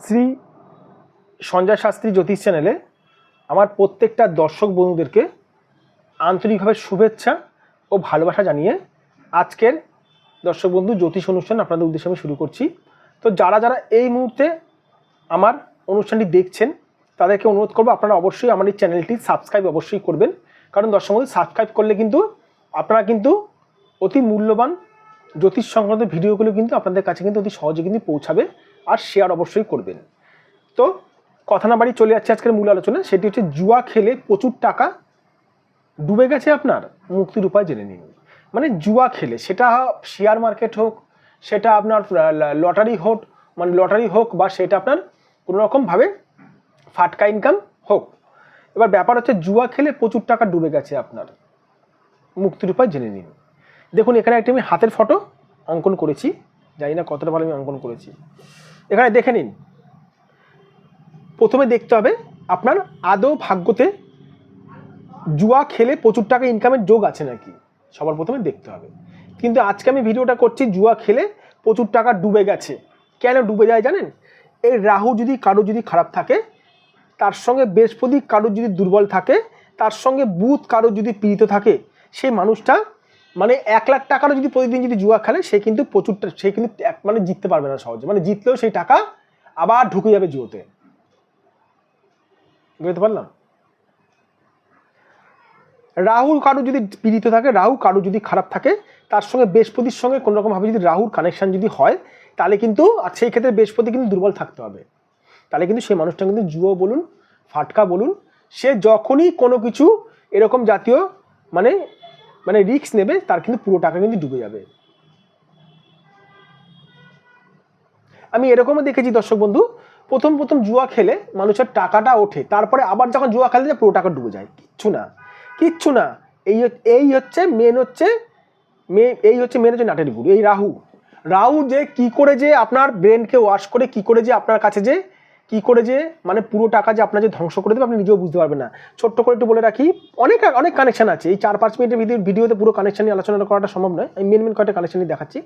শ্রী সঞ্জয় শাস্ত্রী জ্যোতিষ চ্যানেলে আমার প্রত্যেকটা দর্শক বন্ধুদেরকে আন্তরিকভাবে শুভেচ্ছা ও ভালোবাসা জানিয়ে আজকের দর্শক বন্ধু জ্যোতিষ অনুষ্ঠান আপনাদের উদ্দেশ্যে আমি শুরু করছি। তো যারা যারা এই মুহূর্তে আমার অনুষ্ঠানটি দেখছেন, তাদেরকে অনুরোধ করব আপনারা অবশ্যই আমার এই চ্যানেলটি সাবস্ক্রাইব অবশ্যই করবেন। কারণ দর্শক বন্ধু, সাবস্ক্রাইব করলে কিন্তু আপনারা কিন্তু অতি মূল্যবান জ্যোতিষ সংক্রান্ত ভিডিওগুলো কিন্তু আপনাদের কাছে কিন্তু অতি সহজে কিন্তু পৌঁছাবে। আর শেয়ার অবশ্যই করবেন। তো কথা না বাড়ি চলে যাচ্ছে আজকের মূল আলোচনা, সেটি হচ্ছে জুয়া খেলে প্রচুর টাকা ডুবে গেছে আপনার, মুক্তির উপায় জেনে নিন। মানে জুয়া খেলে, সেটা শেয়ার মার্কেট হোক, সেটা আপনার লটারি হোক মানে লটারি হোক বা সেটা আপনার কোনো রকমভাবে ফাটকা ইনকাম হোক। এবার ব্যাপার হচ্ছে জুয়া খেলে প্রচুর টাকা ডুবে গেছে আপনার, মুক্তির উপায় জেনে নিন। দেখুন, এখানে একটি আমি হাতের ফটো অঙ্কন করেছি, জানি না কতটা ভালো আমি অঙ্কন করেছি। এখানে দেখে নিন। প্রথমে দেখতে হবে, আপনার আদৌ ভাগ্যতে জুয়া খেলে প্রচুর টাকা ইনকামের যোগ আছে নাকি? সবার প্রথমে দেখতে হবে। কিন্তু আজকে আমি ভিডিওটা করছি জুয়া খেলে প্রচুর টাকা ডুবে গেছে। কেন ডুবে যায় জানেন? এই রাহু যদি কারও যদি খারাপ থাকে, তার সঙ্গে বৃহস্পতি কারও যদি দুর্বল থাকে, তার সঙ্গে বুধ কারও যদি পীড়িত থাকে, সেই মানুষটা মানে এক লাখ টাকারও যদি প্রতিদিন যদি জুয়া খেলে, সে কিন্তু প্রচুরটা, সে কিন্তু মানে জিততে পারবে না সহজে। মানে জিতলেও সেই টাকা আবার ঢুকে যাবে জুয়োতে। বুঝতে পারলাম? রাহুর কারও যদি পীড়িত থাকে রাহু কারও যদি খারাপ থাকে, তার সঙ্গে বৃহস্পতির সঙ্গে কোনো রকমভাবে যদি রাহুর কানেকশান যদি হয়, তাহলে কিন্তু, আর সেই ক্ষেত্রে বৃহস্পতি কিন্তু দুর্বল থাকতে হবে। তাহলে কিন্তু সেই মানুষটা কিন্তু জুয়ো বলুন, ফাটকা বলুন, সে যখনই কোনো কিছু এরকম জাতীয় মানে মানে রিস্ক নেবে, তার কিন্তু পুরো টাকা কিন্তু ডুবে যাবে। আমি এরকমও দেখেছি দর্শক বন্ধু, প্রথম প্রথম জুয়া খেলে মানুষের টাকাটা ওঠে, তারপরে আবার যখন জুয়া খেলে যায় পুরো টাকা ডুবে যায়। কিচ্ছু না কিচ্ছু না। এই এই হচ্ছে মেন হচ্ছে মে এই হচ্ছে মেন হচ্ছে নাটের গুরু, এই রাহু। রাহু যে কি করে যে আপনার ব্রেনকে ওয়াশ করে, কি করে যে আপনার কাছে যে কি করে যে মানে পুরো টাকা যে আপনার যে ধ্বংস করে দেবে, আপনি নিজেও বুঝতে পারবেন না। ছোট্ট করে একটু বলে রাখি, অনেক অনেক কানেকশন আছে। এই চার, পাঁচ মিনিটের ভিডিও ভিডিওতে পুরো কানেকশন নিয়ে আলোচনা করাটা সম্ভব নয়। আমি মেন মেন কয়েকটা কানেকশন নিয়ে দেখাচ্ছি।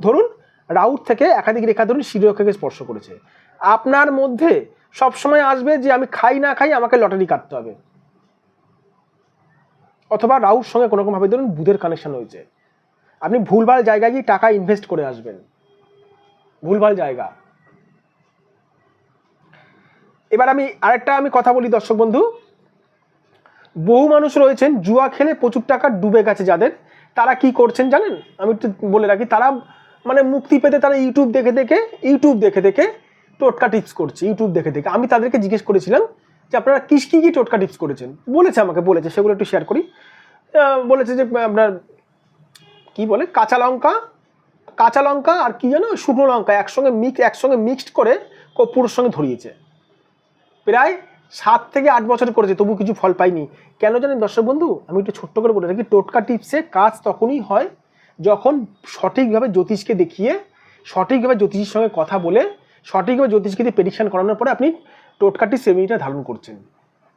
ধরুন রাউট থেকে একাধিক রেখা ধরুন শিরোরেখাকে স্পর্শ করেছে। আপনার মধ্যে সবসময় আসবে যে, আমি খাই, না খাই, আমাকে লটারি কাটতে হবে। অথবা রাউর সঙ্গে কোনো রকমভাবে ধরুন বুধের কানেকশন হয়েছে। আপনি ভুলভাল জায়গায় গিয়ে টাকা ইনভেস্ট করে আসবেন। ভুলভাল জায়গা। এবার আমি আরেকটা আমি কথা বলি, দর্শক বন্ধু। বহু মানুষ রয়েছেন, জুয়া খেলে প্রচুর টাকা ডুবে গেছে যাদের। তারা কি করছেন জানেন? আমি একটু বলে রাখি, তারা মানে মুক্তি পেতে তারা ইউটিউব দেখে দেখে ইউটিউব দেখে দেখে টোটকা টিপস করছে ইউটিউব দেখে দেখে। আমি তাদেরকে জিজ্ঞেস করেছিলাম যে, আপনারা কি, কী কী টোটকা টিপস করেছেন? বলেছে আমাকে, বলেছে, সেগুলো একটু শেয়ার করি। বলেছে যে, আপনার কি বলে, কাঁচা লঙ্কা কাঁচা লঙ্কা আর কি জানো শুকনো লঙ্কা একসঙ্গে মিক্স একসঙ্গে মিক্সড করে কর্পূরের সঙ্গে ধরিয়েছে। প্রায় সাত থেকে আট বছর করেছে, তবু কিছু ফল পাইনি। কেন জানেন দর্শক বন্ধু? আমি একটু ছোট্ট করে বলে রাখি, টোটকা টিপসে কাজ তখনই হয় যখন সঠিকভাবে জ্যোতিষকে দেখিয়ে, সঠিকভাবে জ্যোতিষের সঙ্গে কথা বলে, সঠিকভাবে জ্যোতিষকে দিয়ে প্রেডিকশন করানোর পরে আপনি টোটকা টিপস সেমিটা ধারণ করছেন।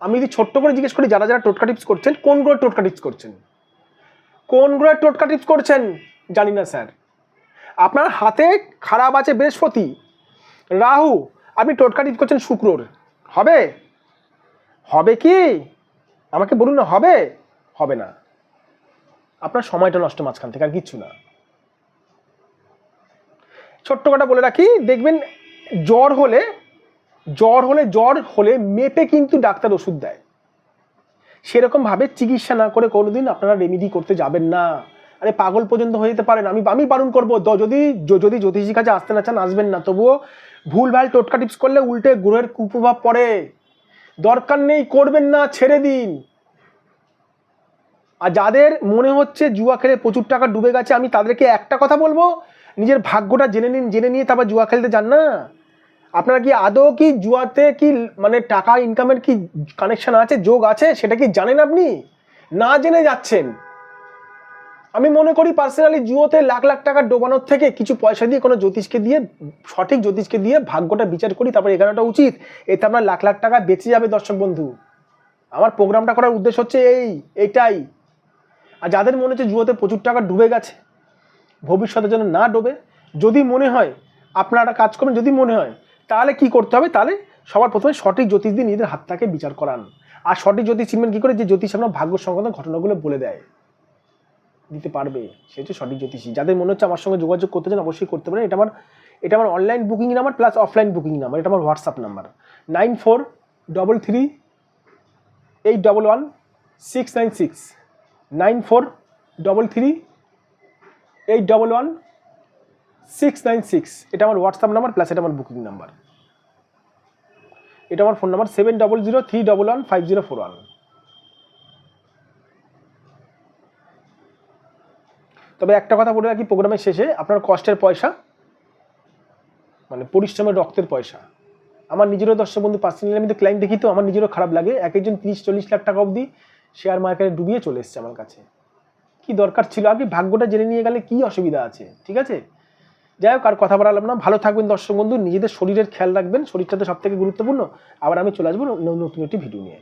আমি যদি ছোট্ট করে জিজ্ঞেস করি, যারা যারা টোটকা টিপস করছেন, কোন গ্রহের টোটকা টিপস করছেন? কোন গ্রহের টোটকা টিপস করছেন? জানি না, স্যার। আপনার হাতে খারাপ আছে বৃহস্পতি, রাহু, আপনি টোটকা টিপস করছেন শুক্রর। হবে? হবে কি? আমাকে বলুন না, হবে? হবে না। আপনার সময়টা নষ্ট মাঝখান থেকে, আর কিচ্ছু না। ছোট্ট কথা বলে রাখি, দেখবেন জ্বর হলে জ্বর হলে জ্বর হলে মেপে কিন্তু ডাক্তার ওষুধ দেয়। সেরকমভাবে চিকিৎসা না করে কোনোদিন আপনারা রেমিডি করতে যাবেন না। আরে পাগল পর্যন্ত হয়ে যেতে পারেন, আমি আমি বারণ করব। যদি যদি জ্যোতিষীর কাছে আসতে না চান, আসবেন না। তবুও ভুলভাল টোটকা টিপস করলে উল্টে গ্রহের কুপ্রভাব পড়ে। দরকার নেই, করবেন না, ছেড়ে দিন। আর যাদের মনে হচ্ছে জুয়া খেলে প্রচুর টাকা ডুবে গেছে, আমি তাদেরকে একটা কথা বলব, নিজের ভাগ্যটা জেনে নিন, জেনে নিয়ে তারপর জুয়া খেলতে যান না। আপনার কি আদৌ কি জুয়াতে কি মানে টাকা ইনকামের কি কানেকশন আছে, যোগ আছে, সেটা কি জানেন আপনি? না জেনে যাচ্ছেন। আমি মনে করি পার্সোনালি জুয়োতে লাখ লাখ টাকা ডোবানোর থেকে কিছু পয়সা দিয়ে কোনো জ্যোতিষকে দিয়ে, সঠিক জ্যোতিষকে দিয়ে ভাগ্যটা বিচার করি, তারপর এগানোটা উচিত। এতে আপনার লাখ লাখ টাকা বেঁচে যাবে, দর্শক বন্ধু। আমার প্রোগ্রামটা করার উদ্দেশ্য হচ্ছে এই, এটাই। আর যাদের মনে হচ্ছে জুয়োতে প্রচুর টাকা ডুবে গেছে ভবিষ্যতের জন্য না ডোবে, যদি মনে হয়, আপনারা কাজ করবেন, যদি মনে হয়, তাহলে কি করতে হবে? তাহলে সবার প্রথমে সঠিক জ্যোতিষ দিয়ে নিজেদের হাতটাকে বিচার করান। আর সঠিক জ্যোতিষ চিনবেন কী করে? যে জ্যোতিষ আপনার ভাগ্য সংক্রান্ত ঘটনাগুলো বলে দেয়। দিতে পারবে, সে হচ্ছে সঠিক জ্যোতিষী। যাদের মনে হচ্ছে আমার সঙ্গে যোগাযোগ করতে চান, অবশ্যই করতে পারেন। এটা আমার এটা আমার online booking number plus offline booking number এটা আমার WhatsApp number nine four double three eight double one six nine six nine four double three eight double one six nine six এটা আমার হোয়াটসঅ্যাপ নাম্বার প্লাস এটা আমার booking number এটা আমার phone number seven double zero three double one five zero four one তবে একটা কথা বলে রাখি, প্রোগ্রামের শেষে আপনার কষ্টের পয়সা মানে পরিশ্রমের রক্তের পয়সা। আমার নিজেরও দর্শক বন্ধু পার্সোনালি আমি তো ক্লাইন্ট দেখি তো, আমার নিজেরও খারাপ লাগে। এক একজন তিরিশ চল্লিশ লাখ টাকা অবধি শেয়ার মার্কেটে ডুবিয়ে চলে এসছে আমার কাছে। কি দরকার ছিল? আগে ভাগ্যটা জেনে নিয়ে গেলে কি অসুবিধা আছে? ঠিক আছে? যাই হোক, আর কথা বাড়ালাম না। ভালো থাকবেন দর্শক বন্ধু, নিজেদের শরীরের খেয়াল রাখবেন। শরীরটা তো সব থেকে গুরুত্বপূর্ণ। আবার আমি চলে আসব নতুন একটি ভিডিও নিয়ে।